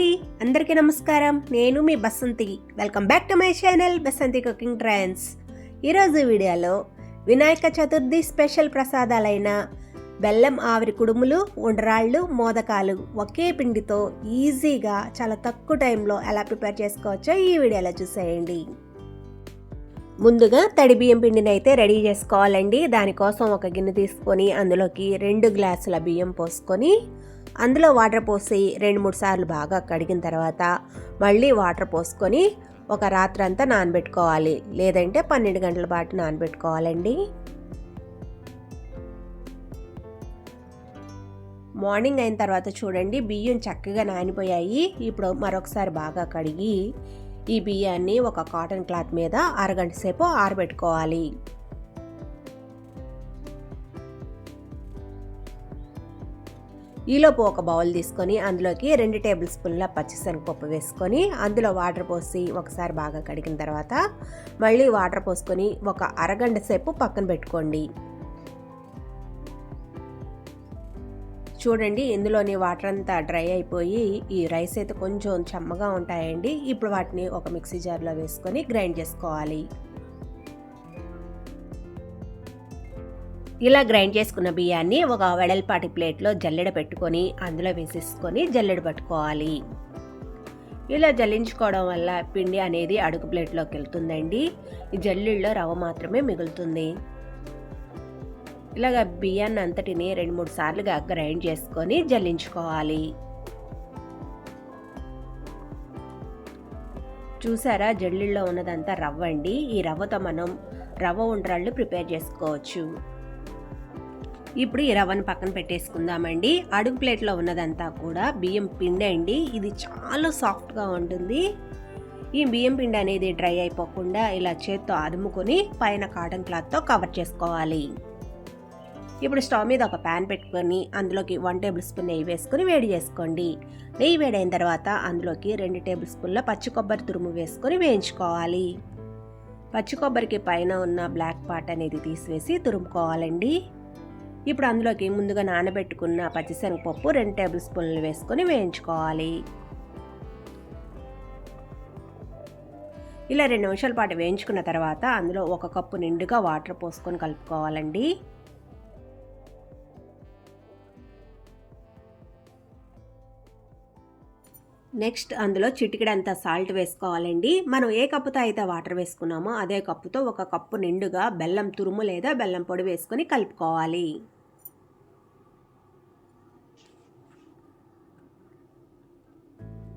అండి. అందరికీ నమస్కారం. నేను మీ Basanti. Welcome back to my channel Basanti cooking trends ఈరోజు వీడియోలో వినాయక చతుర్థి స్పెషల్ ప్రసాదాలైన బెల్లం ఆవిరి కుడుములు ఉండరాళ్ళు మోదకాలు ఒకే పిండితో ఈజీగా చాలా తక్కువ టైంలో ఎలా ప్రిపేర్ చేసుకోవచ్చో ఈ వీడియోలో చూసేయండి. ముందుగా తడి బియ్యం పిండిని అయితే రెడీ చేసుకోవాలండి. దానికోసం ఒక గిన్నె తీసుకొని అందులోకి రెండు గ్లాసుల బియ్యం పోసుకొని అందులో వాటర్ పోసి రెండు మూడు సార్లు బాగా కడిగిన తర్వాత మళ్ళీ వాటర్ పోసుకొని ఒక రాత్రి అంతా నానబెట్టుకోవాలి. లేదంటే పన్నెండు గంటల పాటు నానబెట్టుకోవాలండి. మార్నింగ్ అయిన తర్వాత చూడండి బియ్యం చక్కగా నానిపోయాయి. ఇప్పుడు మరొకసారి బాగా కడిగి ఈ బియ్యాన్ని ఒక కాటన్ క్లాత్ మీద అరగంట సేపు ఆరబెట్టుకోవాలి. ఈలోపు ఒక బౌల్ తీసుకొని అందులోకి రెండు టేబుల్ స్పూన్ల పచ్చిశనగపప్పు వేసుకొని అందులో వాటర్ పోసి ఒకసారి బాగా కడిగిన తర్వాత మళ్ళీ వాటర్ పోసుకొని ఒక అరగంట సేపు పక్కన పెట్టుకోండి. చూడండి ఇందులోని వాటర్ అంతా డ్రై అయిపోయి ఈ రైస్ అయితే కొంచెం చెమ్మగా ఉంటాయండి. ఇప్పుడు వాటిని ఒక మిక్సీ జార్లో వేసుకొని గ్రైండ్ చేసుకోవాలి. ఇలా గ్రైండ్ చేసుకున్న బియ్యాన్ని ఒక వెడల్పాటి ప్లేట్లో జల్లెడ పెట్టుకొని అందులో వేసేసుకొని జల్లెడ పట్టుకోవాలి. ఇలా జల్లించుకోవడం వల్ల పిండి అనేది అడుగు ప్లేట్లోకి వెళ్తుందండి. ఈ జల్లెడలో రవ్వ మాత్రమే మిగులుతుంది. ఇలాగ బియ్యాన్ని అంతటిని రెండు మూడు సార్లుగా గ్రైండ్ చేసుకొని జల్లించుకోవాలి. చూసారా? జల్లిల్లో ఉన్నదంతా రవ్వ అండి. ఈ రవ్వతో మనం రవ్వ ఉండ్రాళ్ళు ప్రిపేర్ చేసుకోవచ్చు. ఇప్పుడు ఈ రవ్వను పక్కన పెట్టేసుకుందామండి. అడుగు ప్లేట్లో ఉన్నదంతా కూడా బియ్యం పిండి అండి. ఇది చాలా సాఫ్ట్గా ఉంటుంది. ఈ బియ్యం పిండి అనేది డ్రై అయిపోకుండా ఇలా చేత్తో అదుముకొని పైన కాటన్ క్లాత్తో కవర్ చేసుకోవాలి. ఇప్పుడు స్టవ్ మీద ఒక ప్యాన్ పెట్టుకొని అందులోకి వన్ టేబుల్ స్పూన్ నెయ్యి వేసుకొని వేడి చేసుకోండి. నెయ్యి వేడైన తర్వాత అందులోకి రెండు టేబుల్ స్పూన్ల పచ్చి కొబ్బరి తురుము వేసుకొని వేయించుకోవాలి. పచ్చి కొబ్బరికి పైన ఉన్న బ్లాక్ పార్ట్ అనేది తీసివేసి తురుముకోవాలండి. ఇప్పుడు అందులోకి ముందుగా నానబెట్టుకున్న పచ్చిశనగపప్పు రెండు టేబుల్ స్పూన్లు వేసుకొని వేయించుకోవాలి. ఇలా రెండు నిమిషాల పాటు వేయించుకున్న తర్వాత అందులో ఒక కప్పు నిండుగా వాటర్ పోసుకొని కలుపుకోవాలండి. నెక్స్ట్ అందులో చిటికెడంత సాల్ట్ వేసుకోవాలండి. మనం ఏ కప్పుతో అయితే వాటర్ వేసుకున్నామో అదే కప్పుతో ఒక కప్పు నిండుగా బెల్లం తురుము లేదా బెల్లం పొడి వేసుకొని కలుపుకోవాలి.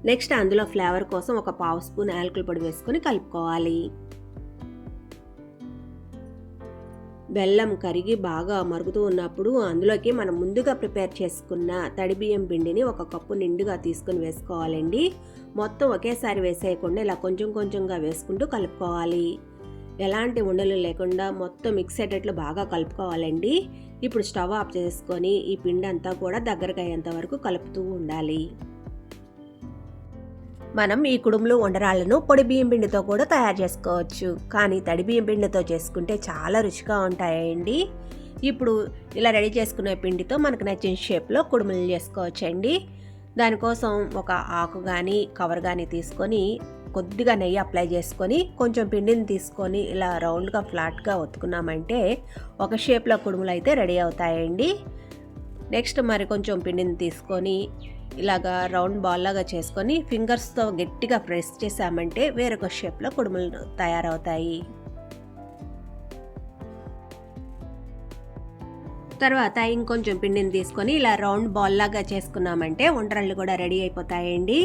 నెక్స్ట్ అందులో ఫ్లేవర్ కోసం ఒక పావు స్పూన్ యాలకుల పొడి వేసుకొని కలుపుకోవాలి. బెల్లం కరిగి బాగా మరుగుతూ ఉన్నప్పుడు అందులోకి మనం ముందుగా ప్రిపేర్ చేసుకున్న తడి బియ్యం పిండిని ఒక కప్పు నిండుగా తీసుకుని వేసుకోవాలండి. మొత్తం ఒకేసారి వేసేయకుండా ఇలా కొంచెం కొంచెంగా వేసుకుంటూ కలుపుకోవాలి. ఎలాంటి ఉండలు లేకుండా మొత్తం మిక్స్ అయ్యేటట్లు బాగా కలుపుకోవాలండి. ఇప్పుడు స్టవ్ ఆఫ్ చేసుకొని ఈ పిండి అంతా కూడా దగ్గరకు అయ్యేంత వరకు కలుపుతూ ఉండాలి. మనం ఈ కుడుములు ఉండరాళ్ళను పొడి బియ్యం పిండితో కూడా తయారు చేసుకోవచ్చు. కానీ తడి బియ్యం పిండితో చేసుకుంటే చాలా రుచిగా ఉంటాయండి. ఇప్పుడు ఇలా రెడీ చేసుకునే పిండితో మనకు నచ్చిన షేప్లో కుడుములు చేసుకోవచ్చండి. దానికోసం ఒక ఆకు కానీ కవర్ కానీ తీసుకొని కొద్దిగా నెయ్యి అప్లై చేసుకొని కొంచెం పిండిని తీసుకొని ఇలా రౌండ్గా ఫ్లాట్గా ఒత్తుకున్నామంటే ఒక షేప్లో కుడుములు అయితే రెడీ అవుతాయండి. నెక్స్ట్ మరి కొంచెం పిండిని తీసుకొని ఇలాగా రౌండ్ బాల్ లాగా చేసుకొని ఫింగర్స్తో గట్టిగా ప్రెస్ చేసామంటే వేరొక షేప్లో కుడుములు తయారవుతాయి. తర్వాత ఇంకొంచెం పిండిని తీసుకొని ఇలా రౌండ్ బాల్ లాగా చేసుకున్నామంటే వంటరళ్ళు కూడా రెడీ అయిపోతాయండి.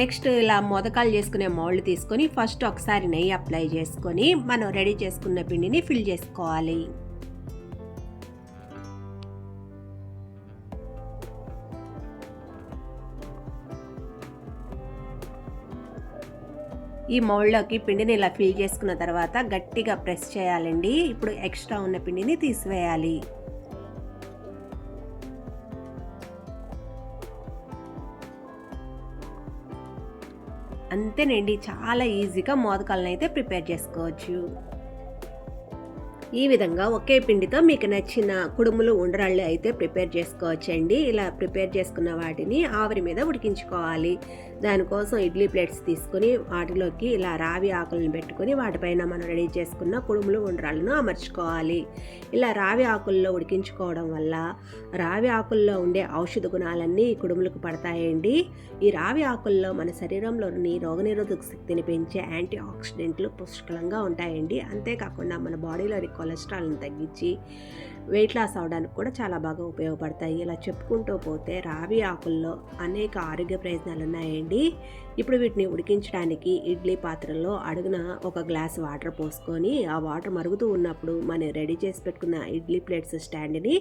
నెక్స్ట్ ఇలా మొదకాలు చేసుకునే మౌల్డ్ తీసుకొని ఫస్ట్ ఒకసారి నెయ్యి అప్లై చేసుకొని మనం రెడీ చేసుకున్న పిండిని ఫిల్ చేసుకోవాలి. ఈ మౌల్డ్లోకి పిండిని ఇలా ఫిల్ చేసుకున్న తర్వాత గట్టిగా ప్రెస్ చేయాలండి. ఇప్పుడు ఎక్స్ట్రా ఉన్న పిండిని తీసివేయాలి. అంతేనండి చాలా ఈజీగా మోదకాలను అయితే ప్రిపేర్ చేసుకోవచ్చు. ఈ విధంగా ఒకే పిండితో మీకు నచ్చిన కుడుములు ఉండరాళ్ళు అయితే ప్రిపేర్ చేసుకోవచ్చండి. ఇలా ప్రిపేర్ చేసుకున్న వాటిని ఆవిరి మీద ఉడికించుకోవాలి. దానికోసం ఇడ్లీ ప్లేట్స్ తీసుకొని వాటిలోకి ఇలా రావి ఆకులను పెట్టుకొని వాటిపైన మనం రెడీ చేసుకున్న కుడుములు ఉండ్రాలను అమర్చుకోవాలి. ఇలా రావి ఆకుల్లో ఉడికించుకోవడం వల్ల రావి ఆకుల్లో ఉండే ఔషధ గుణాలన్నీ ఈ కుడుములకు పడతాయండి. ఈ రావి ఆకుల్లో మన శరీరంలోని రోగనిరోధక శక్తిని పెంచే యాంటీ ఆక్సిడెంట్లు పుష్కలంగా ఉంటాయండి. అంతేకాకుండా మన బాడీలోని కొలెస్ట్రాల్ని తగ్గించి వెయిట్ లాస్ అవడానికి కూడా చాలా బాగా ఉపయోగపడతాయి. ఇలా చెప్పుకుంటూ పోతే రావి ఆకుల్లో అనేక ఆరోగ్య ప్రయోజనాలు ఉన్నాయండి ఇప్పుడు వీటిని ఉడికించడానికి ఇడ్లీ పాత్రలో అడుగున ఒక గ్లాస్ వాటర్ పోసుకొని ఆ వాటర్ మరుగుతూ ఉన్నప్పుడు మనం రెడీ చేసి పెట్టుకున్న ఇడ్లీ ప్లేట్స్ స్టాండ్ని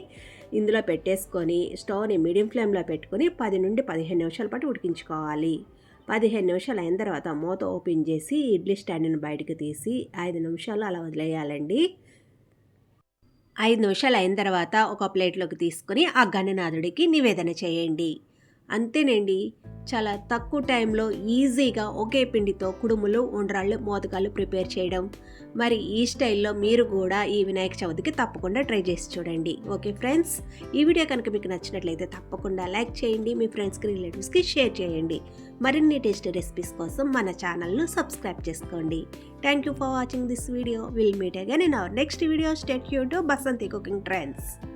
ఇందులో పెట్టేసుకొని స్టవ్ని మీడియం ఫ్లేమ్లో పెట్టుకొని పది నుండి పదిహేను నిమిషాల పాటు ఉడికించుకోవాలి. పదిహేను నిమిషాలు అయిన తర్వాత మూత ఓపెన్ చేసి ఇడ్లీ స్టాండ్ని బయటకు తీసి ఐదు నిమిషాలు అలా వదిలేయాలండి. ఐదు నిమిషాలు అయిన తర్వాత ఒక ప్లేట్లోకి తీసుకొని ఆ గణనాథుడికి నివేదన చేయండి. అంతేనండి. చాలా తక్కువ టైంలో ఈజీగా ఒకే పిండితో కుడుములు ఉండ్రాళ్ళు మోదకాలు ప్రిపేర్ చేయడం. మరి ఈ స్టైల్లో మీరు కూడా ఈ వినాయక చవితికి తప్పకుండా ట్రై చేసి చూడండి. ఓకే ఫ్రెండ్స్ ఈ వీడియో కనుక మీకు నచ్చినట్లయితే తప్పకుండా లైక్ చేయండి మీ ఫ్రెండ్స్కి రిలేటివ్స్కి షేర్ చేయండి. మరిన్ని టేస్ట్ రెసిపీస్ కోసం మన ఛానల్ను సబ్స్క్రైబ్ చేసుకోండి. Thank you for watching this video. Will meet again in our next video. Stay you to Basanti cooking trends.